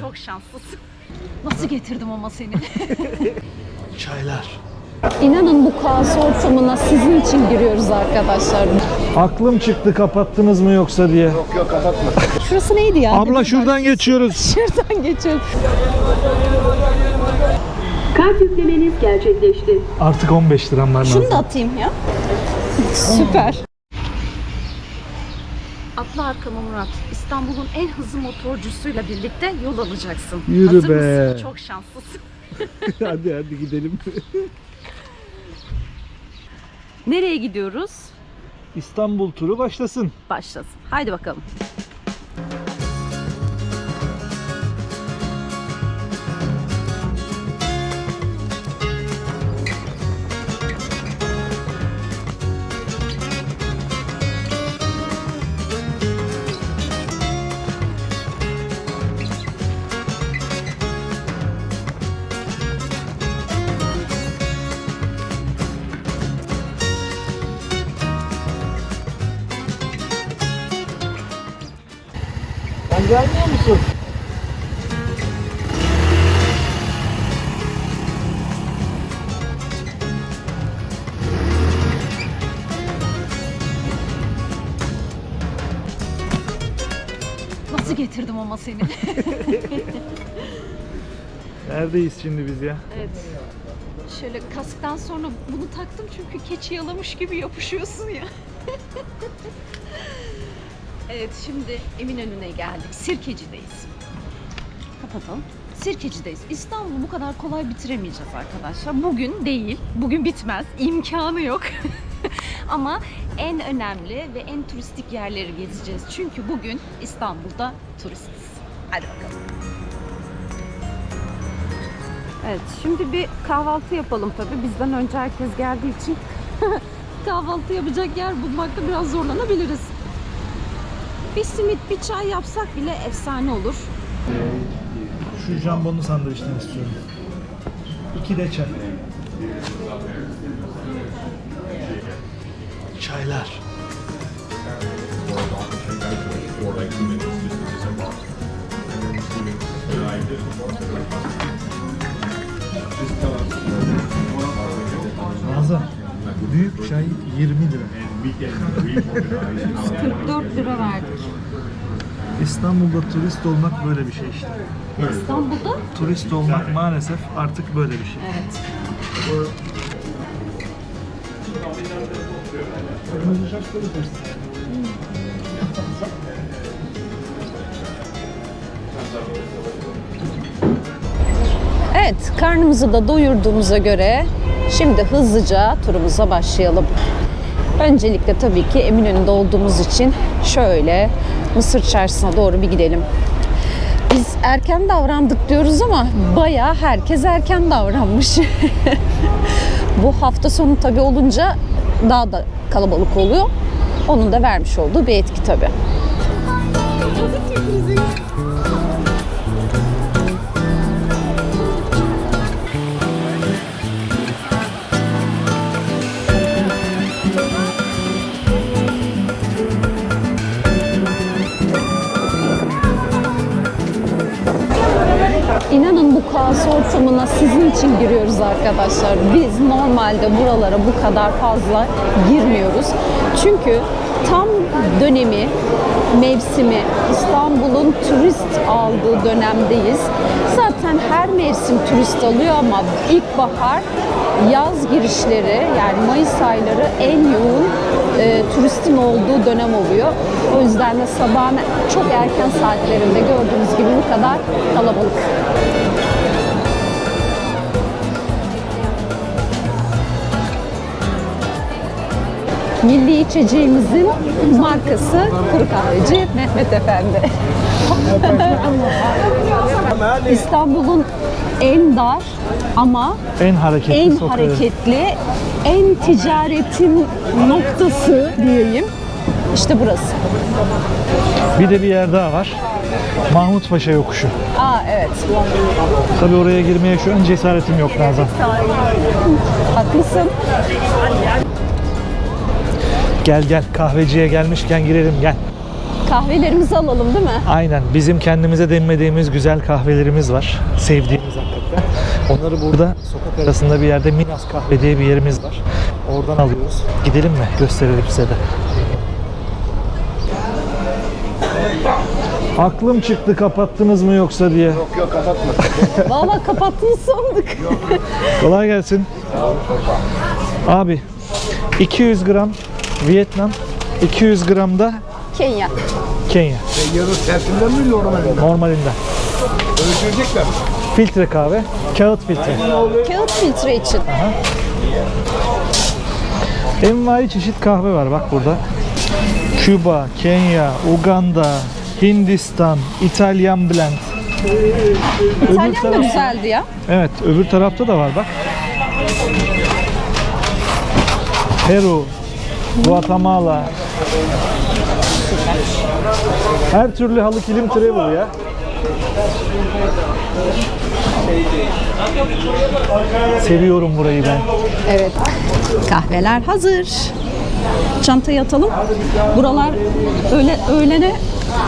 Çok şanslısın. Nasıl getirdim ama seni? Çaylar. İnanın bu kaos ortamına sizin için giriyoruz arkadaşlar. Aklım çıktı kapattınız mı yoksa diye. Şurası neydi ya? Abla şuradan geçiyoruz. Şuradan geçiyoruz. Kart yüklemeniz gerçekleşti. Artık 15 liram var Şunu da atayım ya. Süper. Atla arkama Murat. İstanbul'un en hızlı motorcusuyla birlikte yol alacaksın. Yürü Hazır be. mısın? Çok şanslısın. hadi hadi gidelim. Nereye gidiyoruz? İstanbul turu başlasın. Başlasın. Haydi bakalım. Gelmiyor musun? Nasıl getirdim ama seni? Neredeyiz şimdi biz ya? evet. Şöyle kasktan sonra bunu taktım çünkü keçi yalamış gibi yapışıyorsun ya. evet şimdi Eminönü'ne geldik. Sirkeci'deyiz. Kapatalım. Sirkeci'deyiz. İstanbul'u bu kadar kolay bitiremeyeceğiz arkadaşlar. Bugün değil. Bugün bitmez. İmkanı yok. Ama en önemli ve en turistik yerleri gezeceğiz. Çünkü bugün İstanbul'da turistiz. Hadi bakalım. Evet, şimdi bir kahvaltı yapalım tabii. Bizden önce herkes geldiği için kahvaltı yapacak yer bulmakta biraz zorlanabiliriz. Bir simit, bir çay yapsak bile efsane olur. Şu jambonlu sandviçten istiyorum. İki de çay. Çaylar. Nazan, büyük çay 20 lira. 44 lira verdik. İstanbul'da turist olmak böyle bir şey işte. İstanbul'da? Turist olmak maalesef artık böyle bir şey. Evet. Evet, karnımızı da doyurduğumuza göre şimdi hızlıca turumuza başlayalım. Öncelikle tabii ki Eminönü'nde olduğumuz için şöyle Mısır Çarşısı'na doğru bir gidelim. Biz erken davrandık diyoruz ama bayağı herkes erken davranmış. Bu hafta sonu tabii olunca daha da kalabalık oluyor. Onun da vermiş olduğu bir etki tabii. Kaos ortamına sizin için giriyoruz arkadaşlar. Biz normalde buralara bu kadar fazla girmiyoruz. Çünkü tam dönemi, mevsimi, İstanbul'un turist aldığı dönemdeyiz. Zaten her mevsim turist alıyor ama ilkbahar, yaz girişleri yani Mayıs ayları en yoğun e, turistin olduğu dönem oluyor. O yüzden de sabahın çok erken saatlerinde gördüğünüz gibi bu kadar kalabalık. Milli içeceğimizin markası Kuru Kahveci Mehmet Efendi. İstanbul'un en dar ama En hareketli en sokağı. hareketli, en ticaretin noktası diyeyim. İşte burası. Bir de bir yer daha var. Mahmut Paşa yokuşu. Aa evet. Tabii oraya girmeye şu an cesaretim yok Nazan. Haklısın. Gel gel kahveciye gelmişken girelim gel. Kahvelerimizi alalım değil mi? Aynen. Bizim kendimize demlediğimiz güzel kahvelerimiz var. Sevdiğimiz hakikaten. Onları burada sokak arasında bir yerde Minas Kahve diye bir yerimiz var. Oradan alıyoruz. Gidelim mi? Gösterelim size de. Aklım çıktı kapattınız mı yoksa diye. Vallahi kapattınız sandık. Kolay gelsin. Abi 200 gram Vietnam, 200 gram da Kenya. Kenya. Yarı tersinden mi normalinden? Normalinden. Ölçecekler. Filtre kahve, kağıt filtre. Kağıt filtre için. Envai çeşit kahve var bak burada. Küba, Kenya, Uganda, Hindistan, İtalyan blend. İtalyan da güzeldi ya. Evet, öbür tarafta da var bak. Peru, Guatemala. Her türlü halı kilim travel ya. Seviyorum burayı ben. Evet. Kahveler hazır. Çantayı atalım. Buralar öyle öğlene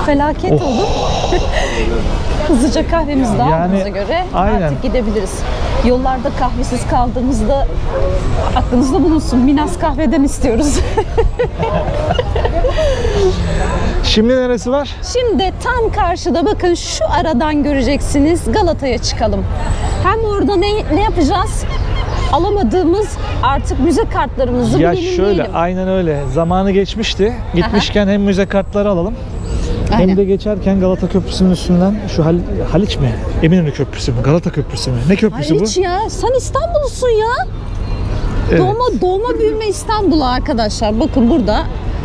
felaket Of. oldu. Hızlıca kahvemizi de Yani, aldığımıza göre aynen. artık gidebiliriz. Yollarda kahvesiz kaldığımızda aklınızda bulunsun. Minas kahveden istiyoruz. Şimdi neresi var? Şimdi tam karşıda bakın şu aradan göreceksiniz Galata'ya çıkalım. Hem orada ne, ne yapacağız? Alamadığımız artık müze kartlarımızı Ya şöyle aynen öyle. Zamanı geçmişti. Gitmişken hem müze kartları alalım. Aynen. Hem de geçerken Galata Köprüsü'nün üstünden şu Hal- Haliç mi? Eminönü Köprüsü mü? Galata Köprüsü mü? Ne köprüsü bu? Hiç ya sen İstanbul'sun ya. Evet. Doğma doğma büyüme İstanbul'u arkadaşlar. Bakın burada.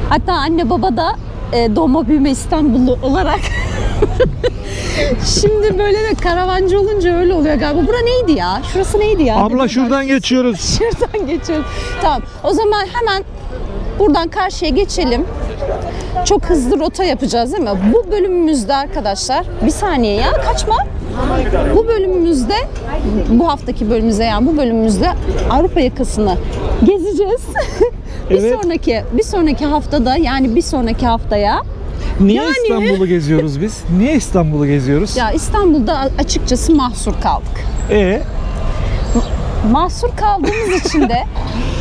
Hatta anne baba da e, doğma büyüme İstanbullu olarak. Şimdi böyle de karavancı olunca öyle oluyor galiba. Bura neydi ya? Şurası neydi ya? Abla şuradan geçiyoruz. Şuradan geçiyoruz. Tamam. O zaman hemen buradan karşıya geçelim. Çok hızlı rota yapacağız değil mi? Bu bölümümüzde arkadaşlar bir saniye ya kaçma. Bu bölümümüzde bu haftaki bölümümüzde yani bu bölümümüzde Avrupa yakasını gezeceğiz. bir Evet. sonraki bir sonraki haftada yani bir sonraki haftaya Niye Yani- İstanbul'u geziyoruz biz? Niye İstanbul'u geziyoruz? ya İstanbul'da açıkçası mahsur kaldık. E Mahsur kaldığımız için de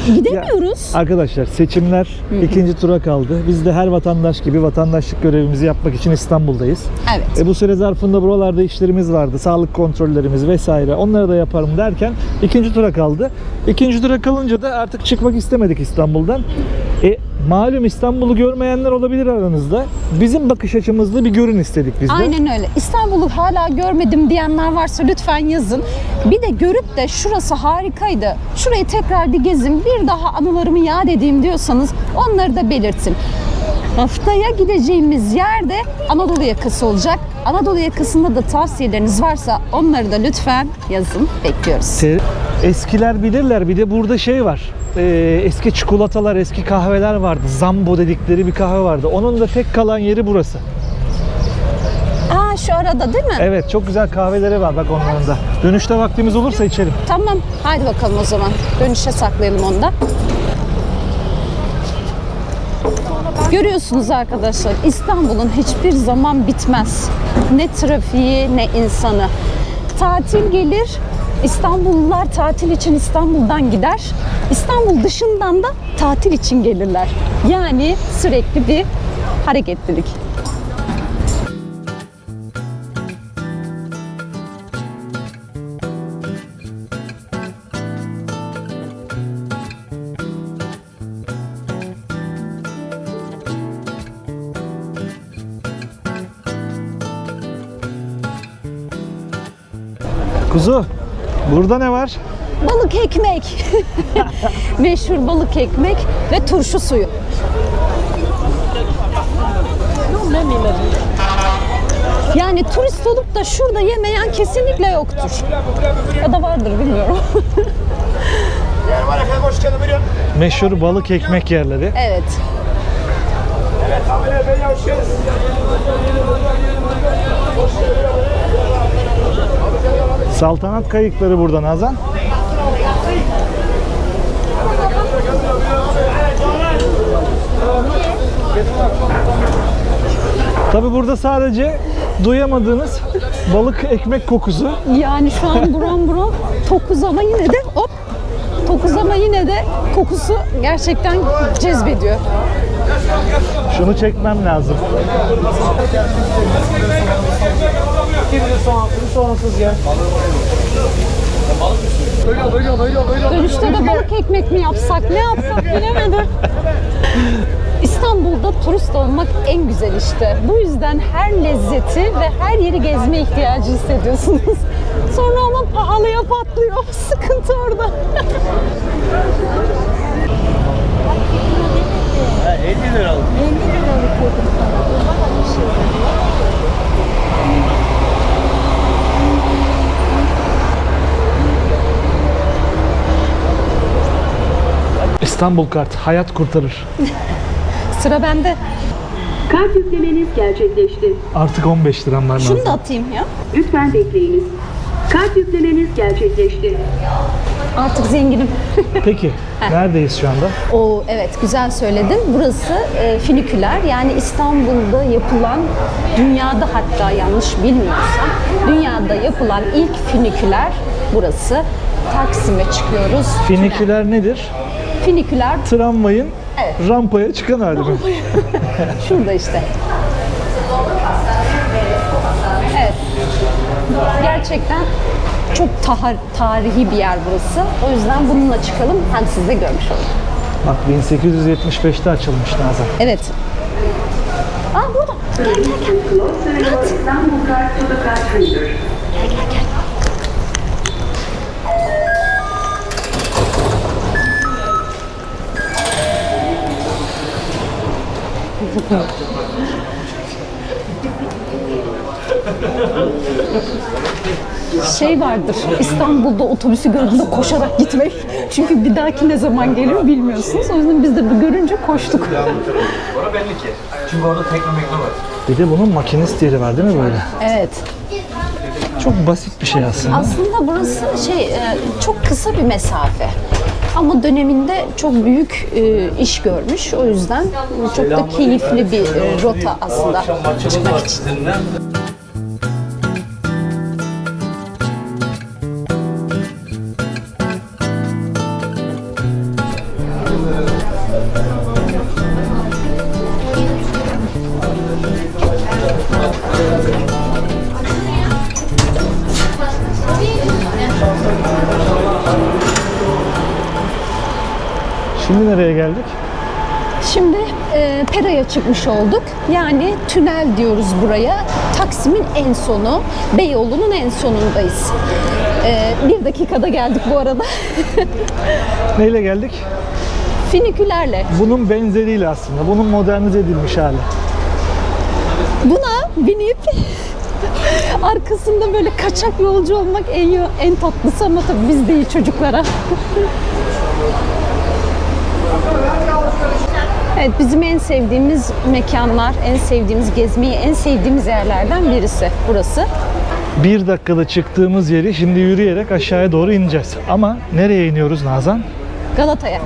gidemiyoruz. arkadaşlar seçimler ikinci tura kaldı. Biz de her vatandaş gibi vatandaşlık görevimizi yapmak için İstanbul'dayız. Evet. E bu süre zarfında buralarda işlerimiz vardı. Sağlık kontrollerimiz vesaire. Onları da yaparım derken ikinci tura kaldı. İkinci tura kalınca da artık çıkmak istemedik İstanbul'dan. E malum İstanbul'u görmeyenler olabilir aranızda. Bizim bakış açımızda bir görün istedik biz de. Aynen öyle. İstanbul'u hala görmedim diyenler varsa lütfen yazın. Bir de görüp de şurası harikaydı. Şurayı tekrar bir gezin. Bir daha anılarımı yad edeyim diyorsanız onları da belirtin. Haftaya gideceğimiz yerde Anadolu yakası olacak. Anadolu yakasında da tavsiyeleriniz varsa onları da lütfen yazın. Bekliyoruz. Eskiler bilirler. Bir de burada şey var. Ee, eski çikolatalar, eski kahveler vardı. Zambo dedikleri bir kahve vardı. Onun da tek kalan yeri burası. Aa şu arada değil mi? Evet, çok güzel kahveleri var bak onların da. Dönüşte vaktimiz olursa içelim. Tamam. Haydi bakalım o zaman. Dönüşe saklayalım onu da. Görüyorsunuz arkadaşlar İstanbul'un hiçbir zaman bitmez. Ne trafiği ne insanı. Tatil gelir. İstanbullular tatil için İstanbul'dan gider. İstanbul dışından da tatil için gelirler. Yani sürekli bir hareketlilik. Kuzu, burada ne var? Balık ekmek. Meşhur balık ekmek ve turşu suyu. Yani turist olup da şurada yemeyen kesinlikle yoktur. Ya da vardır bilmiyorum. Meşhur balık ekmek yerleri. evet. Saltanat kayıkları burada Nazan. Tabi burada sadece duyamadığınız balık ekmek kokusu. Yani şu an buram buram tokuz ama yine de hop tokuz ama yine de kokusu gerçekten cezbediyor. Şunu çekmem lazım. Soğansız ya. Dönüşte de balık ekmek mi yapsak, ne yapsak bilemedim. İstanbul'da turist olmak en güzel işte. Bu yüzden her lezzeti ve her yeri gezme ihtiyacı hissediyorsunuz. Sonra ama pahalıya patlıyor. Sıkıntı orada. 50 lira aldım. İstanbul kart hayat kurtarır. Sıra bende. Kart yüklemeniz gerçekleşti. Artık 15 liram var Şunu da atayım ya. Lütfen bekleyiniz. Kart yüklemeniz gerçekleşti. Artık zenginim. Peki neredeyiz şu anda? O evet güzel söyledin. Burası e, finiküler yani İstanbul'da yapılan dünyada hatta yanlış bilmiyorsam dünyada yapılan ilk finiküler burası. Taksim'e çıkıyoruz. Finiküler nedir? Finiküler Tramvayın Evet. rampaya çıkan hali mi? şurada işte. Evet. Gerçekten çok tahar, tarihi bir yer burası. O yüzden bununla çıkalım. Hem siz de görmüş olun. Bak 1875'te açılmış Nazan. Evet. Aa burada. Closer your Istanbul card to the şey vardır. İstanbul'da otobüsü gördüğünde koşarak gitmek. Çünkü bir dahaki ne zaman gelir bilmiyorsunuz. O yüzden biz de bu görünce koştuk. Orada belli ki. Çünkü orada teknomekno var. Bir de bunun makinist yeri var değil mi böyle? evet. Çok basit bir şey aslında. Aslında burası şey e, çok kısa bir mesafe. Ama döneminde çok büyük e, iş görmüş. O yüzden çok da keyifli bir e, rota aslında çıkmak için. Çıkmış olduk. Yani tünel diyoruz buraya. Taksim'in en sonu, Beyoğlu'nun en sonundayız. E, bir dakikada geldik bu arada. Neyle geldik? Finikülerle. Bunun benzeriyle aslında. Bunun modernize edilmiş hali. Buna binip arkasında böyle kaçak yolcu olmak en en tatlısı ama tabii biz değil çocuklara. Evet bizim en sevdiğimiz mekanlar, en sevdiğimiz gezmeyi, en sevdiğimiz yerlerden birisi burası. Bir dakikada çıktığımız yeri şimdi yürüyerek aşağıya doğru ineceğiz. Ama nereye iniyoruz Nazan? Galata'ya.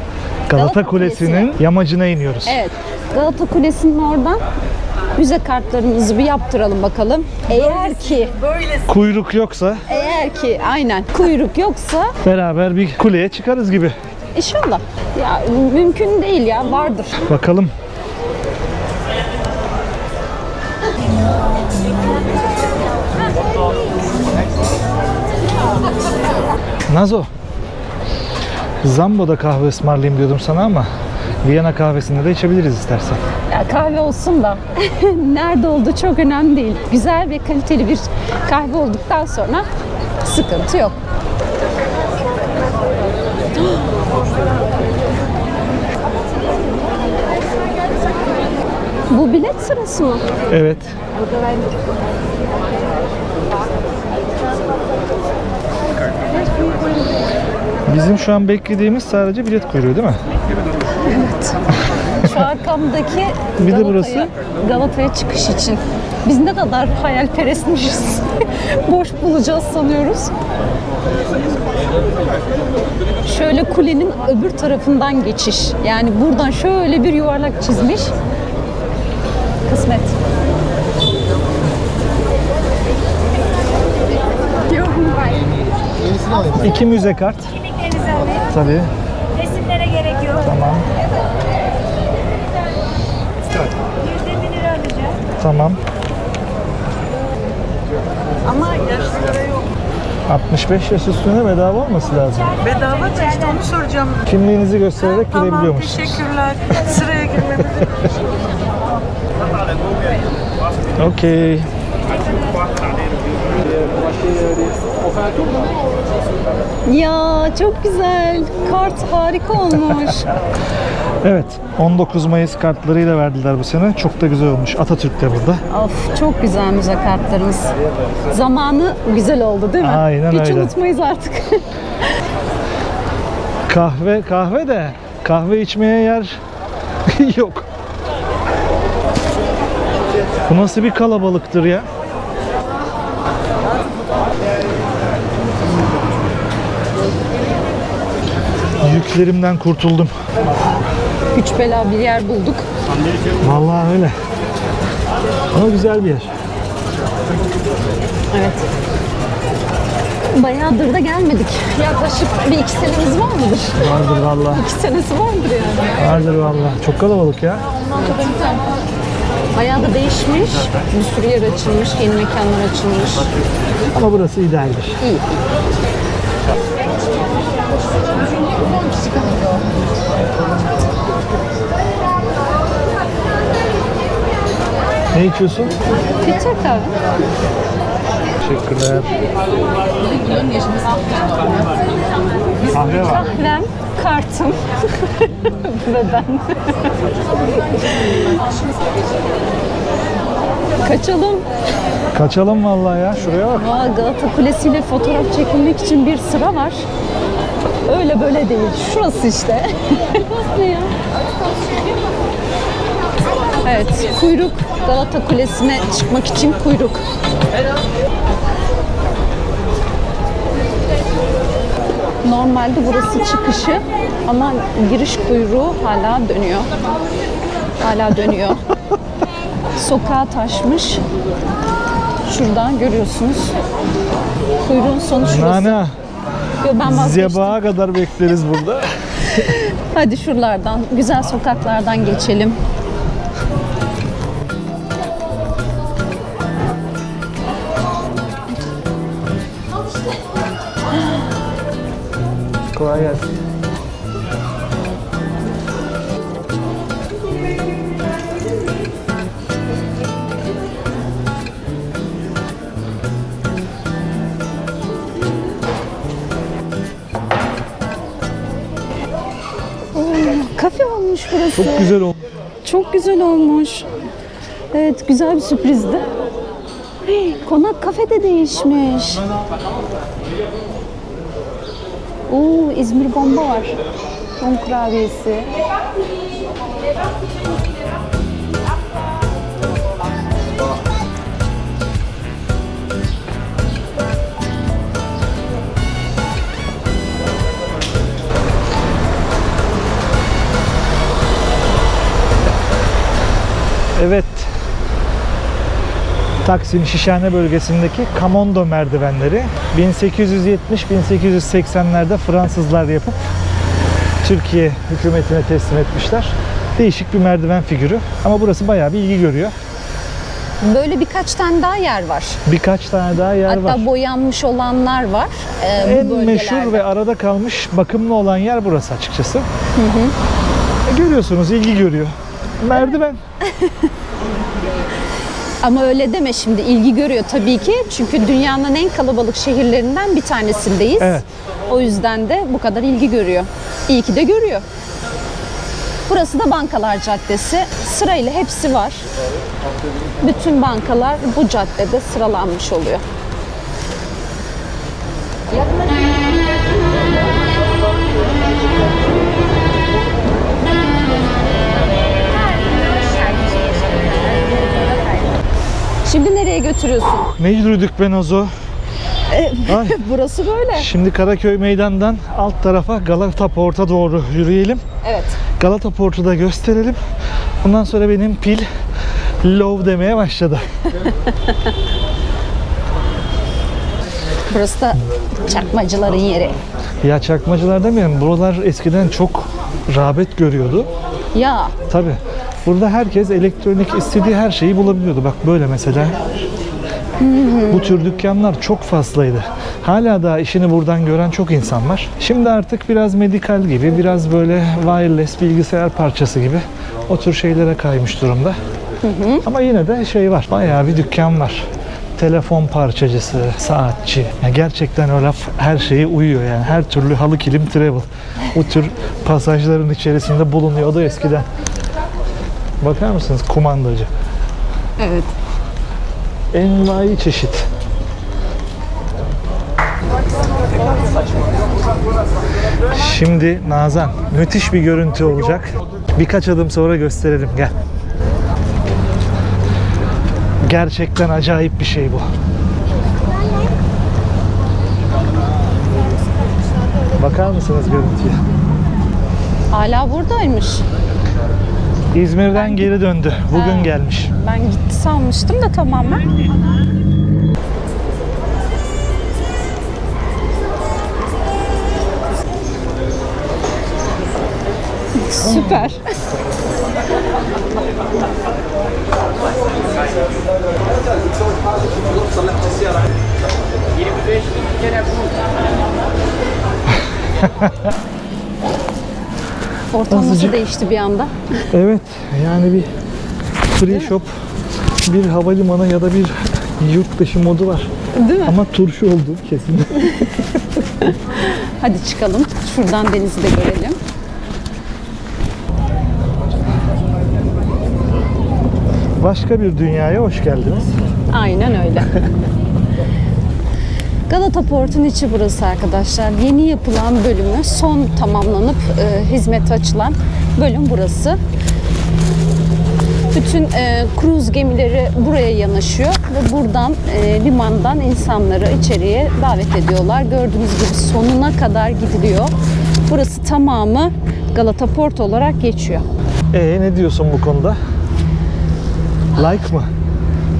Galata, Kulesi'nin yamacına iniyoruz. Evet. Galata Kulesi'nin oradan müze kartlarımızı bir yaptıralım bakalım. Eğer ki, Kuyruk yoksa eğer ki aynen kuyruk yoksa beraber bir kuleye çıkarız gibi. İnşallah. Ya mümkün değil ya vardır. Bakalım. Nazo. Zambo'da kahve ısmarlayayım diyordum sana ama Viyana kahvesinde de içebiliriz istersen. Ya kahve olsun da nerede olduğu çok önemli değil. Güzel ve kaliteli bir kahve olduktan sonra sıkıntı yok. Bu bilet sırası mı? Evet. Bizim şu an beklediğimiz sadece bilet kuyruğu değil mi? Şu arkamdaki Bir de Galata'ya- burası? Galata'ya çıkış için. Biz ne kadar hayalperestmişiz. Boş bulacağız sanıyoruz. Şöyle kulenin öbür tarafından geçiş. Yani buradan şöyle bir yuvarlak çizmiş. Kısmet. İki müze kart. Kimliklerinizi alayım. Tabii. Resimlere gerek yok. Tamam. Yüzde bir lira alacağım. Tamam. Ama yaşlılara yok. 65 yaş üstüne bedava olması lazım. Bedava da işte onu soracağım. Kimliğinizi göstererek Tamam girebiliyormuş. teşekkürler. Sıraya girmemiz Okey. Ya çok güzel. Kart harika olmuş. Evet, 19 Mayıs kartlarıyla verdiler bu sene. Çok da güzel olmuş. Atatürk de burada. of çok güzel müze kartlarımız. Zamanı güzel oldu değil mi? Aynen Hiç öyle. unutmayız artık. Kahve, kahve de kahve içmeye yer yok. Bu nasıl bir kalabalıktır ya? Yüklerimden kurtuldum. Güç bela bir yer bulduk. Vallahi öyle. Ama güzel bir yer. Evet. Bayağıdır da gelmedik. Yaklaşık bir iki senemiz var mıdır? Vardır vallahi. İki senesi vardır yani. Vardır vallahi. Çok kalabalık ya. Bayağı da değişmiş. Bir sürü yer açılmış, yeni mekanlar açılmış. Ama burası idealdir. İyi. Ne içiyorsun? Filtre kahve. Teşekkürler. Kahve var. Kahvem, kartım ve ben. Kaçalım. Kaçalım vallahi ya. Şuraya bak. Aa, Galata Kulesi ile fotoğraf çekilmek için bir sıra var. Öyle böyle değil. Şurası işte. Nasıl ya? Evet, kuyruk. Galata Kulesi'ne çıkmak için kuyruk. Normalde burası çıkışı ama giriş kuyruğu hala dönüyor. Hala dönüyor. Sokağa taşmış. Şuradan görüyorsunuz. Kuyruğun sonu şurası. Nana. Yo, ben vazgeçtim. Zebağa kadar bekleriz burada. Hadi şuralardan, güzel sokaklardan geçelim. Kolay gelsin. Kafe olmuş burası. Çok güzel oldu. Çok güzel olmuş. Evet, güzel bir sürprizdi. Hey, konak kafe de değişmiş. Oo, İzmir bomba var. Un kurabiyesi. Evet. Taksim Şişhane bölgesindeki Kamondo merdivenleri 1870-1880'lerde Fransızlar yapıp Türkiye hükümetine teslim etmişler. Değişik bir merdiven figürü ama burası bayağı bir ilgi görüyor. Böyle birkaç tane daha yer var. Birkaç tane daha yer Hatta var. boyanmış olanlar var. Bu En bölgelerde. meşhur ve arada kalmış bakımlı olan yer burası açıkçası. E, görüyorsunuz ilgi görüyor. Merdiven. Ama öyle deme şimdi ilgi görüyor tabii ki. Çünkü dünyanın en kalabalık şehirlerinden bir tanesindeyiz. Evet. O yüzden de bu kadar ilgi görüyor. İyi ki de görüyor. Burası da Bankalar Caddesi. Sırayla hepsi var. Bütün bankalar bu caddede sıralanmış oluyor. Şimdi nereye götürüyorsun? Yürüdük ben Ozo? Ay. Burası böyle. Şimdi Karaköy Meydan'dan alt tarafa Galata Port'a doğru yürüyelim. Evet. Galata Port'u da gösterelim. Ondan sonra benim pil low demeye başladı. Burası da çakmacıların yeri. Ya çakmacılar demeyelim. Buralar eskiden çok rağbet görüyordu. Ya Tabi. Burada herkes elektronik istediği her şeyi bulabiliyordu. Bak böyle mesela. Bu tür dükkanlar çok fazlaydı. Hala da işini buradan gören çok insan var. Şimdi artık biraz medikal gibi, biraz böyle wireless bilgisayar parçası gibi o tür şeylere kaymış durumda. Ama yine de şey var. Bayağı bir dükkan var. Telefon parçacısı, saatçi. Ya gerçekten o laf her şeye uyuyor yani. Her türlü halı kilim travel. Bu tür pasajların içerisinde bulunuyor. O da eskiden. Bakar mısınız kumandacı? evet. Envai çeşit. Şimdi Nazan müthiş bir görüntü olacak. Birkaç adım sonra gösterelim gel. Gerçekten acayip bir şey bu. Bakar mısınız görüntüye? Hala buradaymış. İzmir'den geri döndü. Bugün gelmiş. Ben gitti sanmıştım da tamamen. Süper. Ortam nasıl Azıcık. değişti bir anda? Evet yani bir free shop, bir havalimanı ya da bir yurt dışı modu var. Değil mi? Ama turşu oldu kesin. Hadi çıkalım. Şuradan denizi de görelim. Başka bir dünyaya hoş geldiniz. Aynen öyle. Galata Port'un içi burası arkadaşlar. Yeni yapılan bölümü son tamamlanıp e, hizmete açılan bölüm burası. Bütün e, kruz gemileri buraya yanaşıyor ve buradan e, limandan insanları içeriye davet ediyorlar. Gördüğünüz gibi sonuna kadar gidiliyor. Burası tamamı Galata Port olarak geçiyor. Ee ne diyorsun bu konuda? Like mı?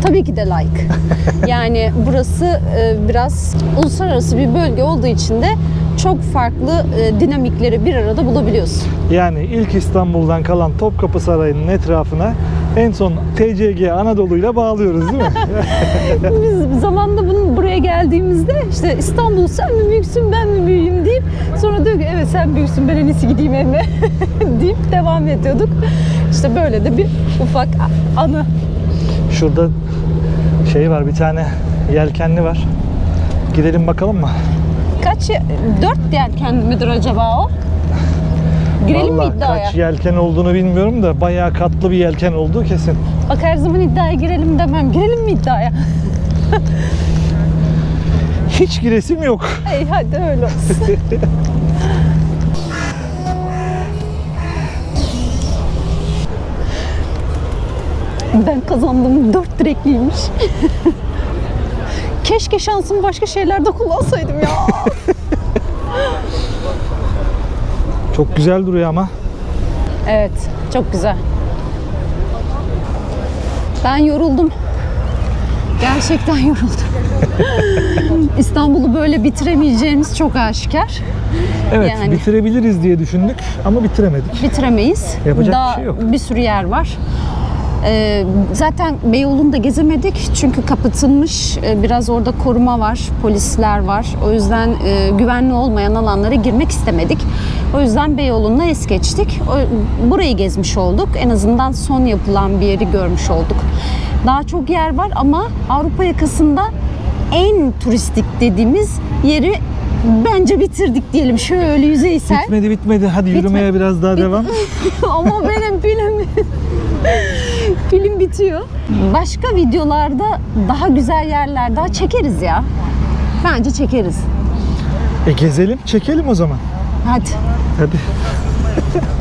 Tabii ki de like. Yani burası e, biraz uluslararası bir bölge olduğu için de çok farklı e, dinamikleri bir arada bulabiliyorsun. Yani ilk İstanbul'dan kalan Topkapı Sarayı'nın etrafına en son TCG Anadolu'yla bağlıyoruz değil mi? Biz zamanında bunun buraya geldiğimizde işte İstanbul sen mi büyüksün ben mi büyüğüm deyip sonra diyor ki evet sen büyüksün ben en iyisi gideyim evime deyip devam ediyorduk. İşte böyle de bir ufak anı. Şurada şey var bir tane yelkenli var. Gidelim bakalım mı? Kaç, dört yelkenli midir acaba o? Girelim Vallahi mi iddiaya? kaç yelken olduğunu bilmiyorum da bayağı katlı bir yelken olduğu kesin. Bak her zaman iddiaya girelim demem. Girelim mi iddiaya? Hiç giresim yok. Ey hadi öyle olsun. ben kazandım. Dört direkliymiş. Keşke şansımı başka şeylerde kullansaydım ya. Çok güzel duruyor ama. evet, çok güzel. Ben yoruldum. Gerçekten yoruldum. İstanbul'u böyle bitiremeyeceğimiz çok aşikar. Evet Yani. bitirebiliriz diye düşündük ama bitiremedik. bitiremeyiz. Yapacak Daha bir şey yok. bir sürü yer var. Ee, zaten Beyoğlu'nda gezemedik çünkü kapatılmış. Ee, biraz orada koruma var, polisler var. O yüzden e, güvenli olmayan alanlara girmek istemedik. O yüzden Beyoğlu'na es geçtik. O, burayı gezmiş olduk. En azından son yapılan bir yeri görmüş olduk. Daha çok yer var ama Avrupa yakasında en turistik dediğimiz yeri bence bitirdik diyelim. Şöyle yüzeysel. Bitmedi bitmedi. Hadi yürümeye biraz daha devam. Ama benim pilim pilim bitiyor. Başka videolarda daha güzel yerler daha çekeriz ya. Bence çekeriz. E gezelim, çekelim o zaman. Hadi. Hadi.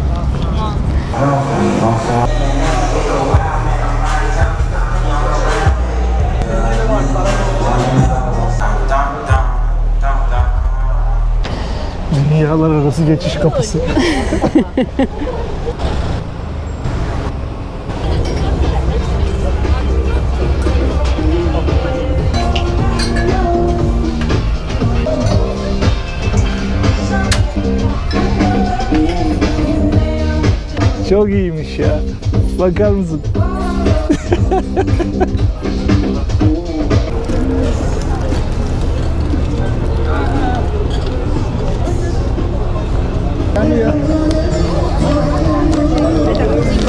Dünyalar arası geçiş kapısı. Çok iyiymiş ya. Bakar mısın?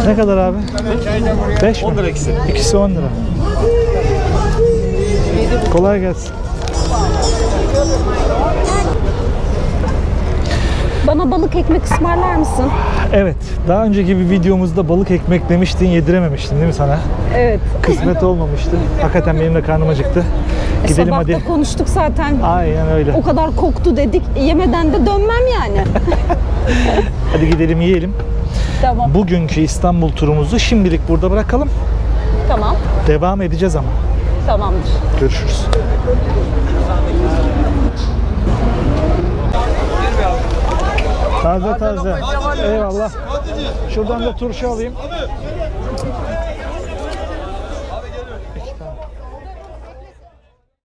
Ne kadar abi? 5 mi? 10 lira ikisi. İkisi 10 lira. Kolay gelsin. Bana balık ekmek ısmarlar mısın? Evet, daha önceki bir videomuzda balık ekmek demiştin, yedirememiştim değil mi sana? Evet. Kısmet olmamıştı. Hakikaten benim de karnım acıktı. Gidelim Sabah hadi. da konuştuk zaten. Aynen öyle. O kadar koktu dedik. Yemeden de dönmem yani. Hadi gidelim yiyelim. tamam. Bugünkü İstanbul turumuzu şimdilik burada bırakalım. Tamam. Devam edeceğiz ama. Tamamdır. Görüşürüz. Taze taze. Eyvallah. Şuradan da turşu alayım.